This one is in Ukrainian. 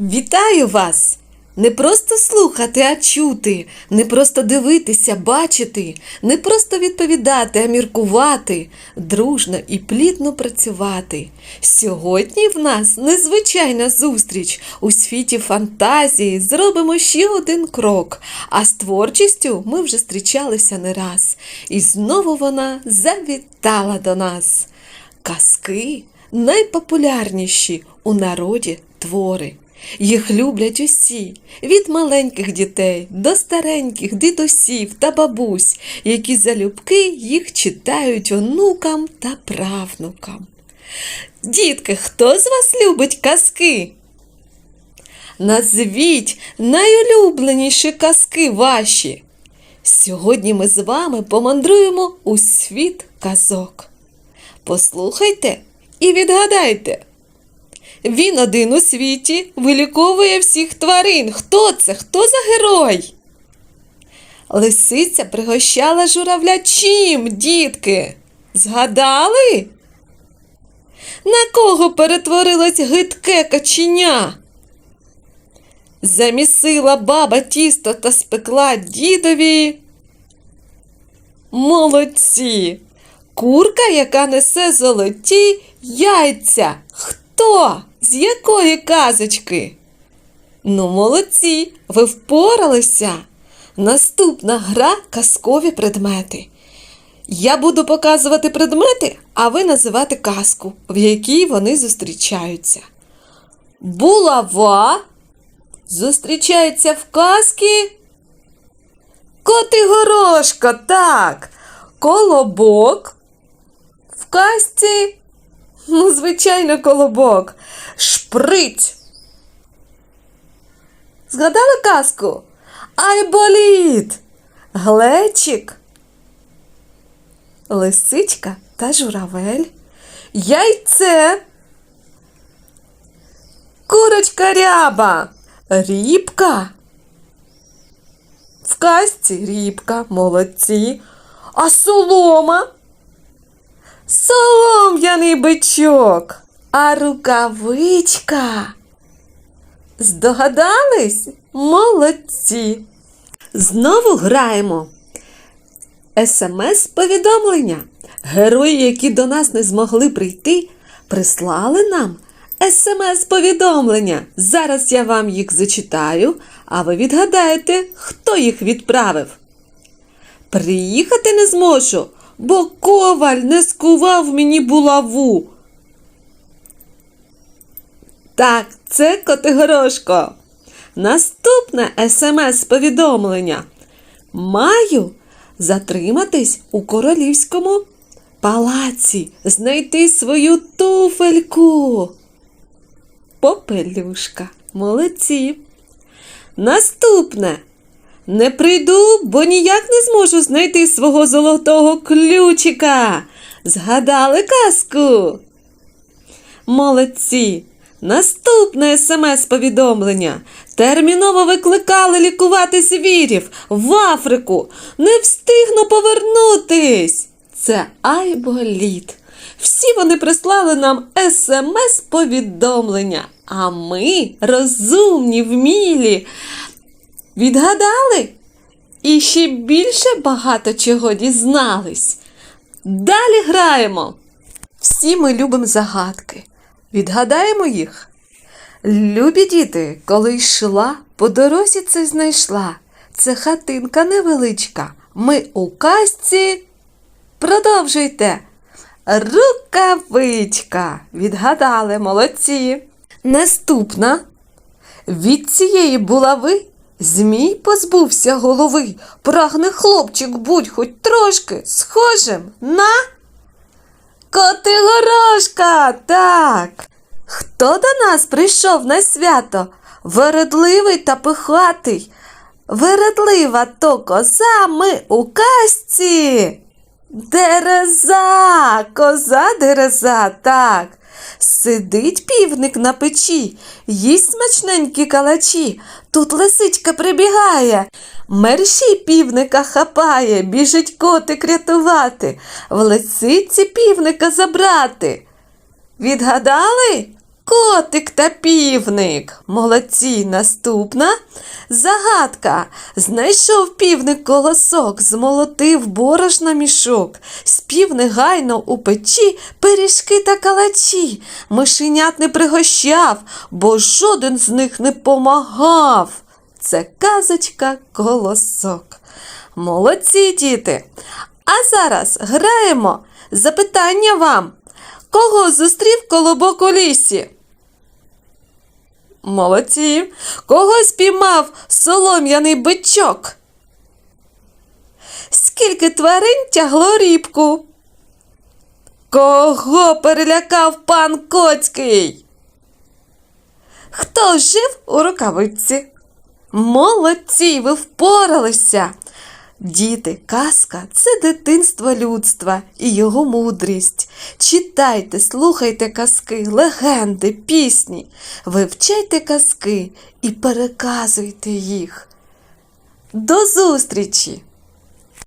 Вітаю вас! Не просто слухати, а чути, не просто дивитися, бачити, не просто відповідати, а міркувати, дружно і плідно працювати. Сьогодні в нас незвичайна зустріч. У світі фантазії зробимо ще один крок. А з творчістю ми вже зустрічалися не раз. І знову вона завітала до нас. Казки найпопулярніші у народі твори. Їх люблять усі, від маленьких дітей до стареньких дідусів та бабусь, які залюбки їх читають онукам та правнукам. Дітки, хто з вас любить казки? Назвіть найулюбленіші казки ваші. Сьогодні ми з вами помандруємо у світ казок. Послухайте і відгадайте. Він один у світі виліковує всіх тварин. Хто це? Хто за герой? Лисиця пригощала журавля чим, дітки? Згадали? На кого перетворилось гидке каченя? Замісила баба тісто та спекла дідові. Молодці! Курка, яка несе золоті яйця. Хто? З якої казочки? Ну, молодці, ви впоралися. Наступна гра казкові предмети. Я буду показувати предмети, а ви називати казку, в якій вони зустрічаються. Булава зустрічається в казки. Котигорошко, так. Колобок. В казці. Ну, звичайно, колобок. Шприць. Згадали казку? Айболіт. Глечик. Лисичка та журавель. Яйце. Курочка ряба. Рібка. В казці рібка, молодці. А солома? Солом'яний бичок. А рукавичка. Здогадались? Молодці. Знову граємо. СМС-повідомлення. Герої, які до нас не змогли прийти, прислали нам СМС-повідомлення. Зараз я вам їх зачитаю, а ви відгадаєте, хто їх відправив. Приїхати не зможу, бо коваль не скував мені булаву. Так, це Котигорошко. Наступне смс-повідомлення. Маю затриматись у королівському палаці, знайти свою туфельку. Попелюшка. Молодці. Наступне. Не прийду, бо ніяк не зможу знайти свого золотого ключика. Згадали казку? Молодці. Наступне смс-повідомлення. Терміново викликали лікувати звірів в Африку. Не встигну повернутись. Це Айболіт. Всі вони прислали нам смс-повідомлення, а ми розумні, вмілі. Відгадали? І ще більше багато чого дізнались. Далі граємо. Всі ми любимо загадки. Відгадаємо їх. Любі діти, коли йшла, по дорозі це знайшла. Це хатинка невеличка. Ми у казці. Продовжуйте. Рукавичка. Відгадали, молодці. Наступна. Від цієї булави Змій позбувся голови. Прагне хлопчик будь хоч трошки схожим на Котигорошка, так. Хто до нас прийшов на свято? Вередливий та пихатий. Вередлива то коза ми у казці. Дереза, коза дереза, так. Сидить півник на печі, їсть смачненькі калачі. Тут лисичка прибігає, мерщій півника хапає, біжить котик рятувати, в лисиці півника забрати. Відгадали? Котик та півник. Молодці. Наступна загадка. Знайшов півник колосок, змолотив борошна мішок, спів негайно у печі пиріжки та калачі. Мишенят не пригощав, бо жоден з них не помагав. Це казочка колосок. Молодці, діти. А зараз граємо. Запитання вам. Кого зустрів колобок у лісі? Молодці. Кого спіймав солом'яний бичок? Скільки тварин тягло рібку? Кого перелякав пан Коцький? Хто жив у рукавиці? Молодці, ви впоралися. Діти, казка це дитинство людства і його мудрість. Читайте, слухайте казки, легенди, пісні, вивчайте казки і переказуйте їх. До зустрічі!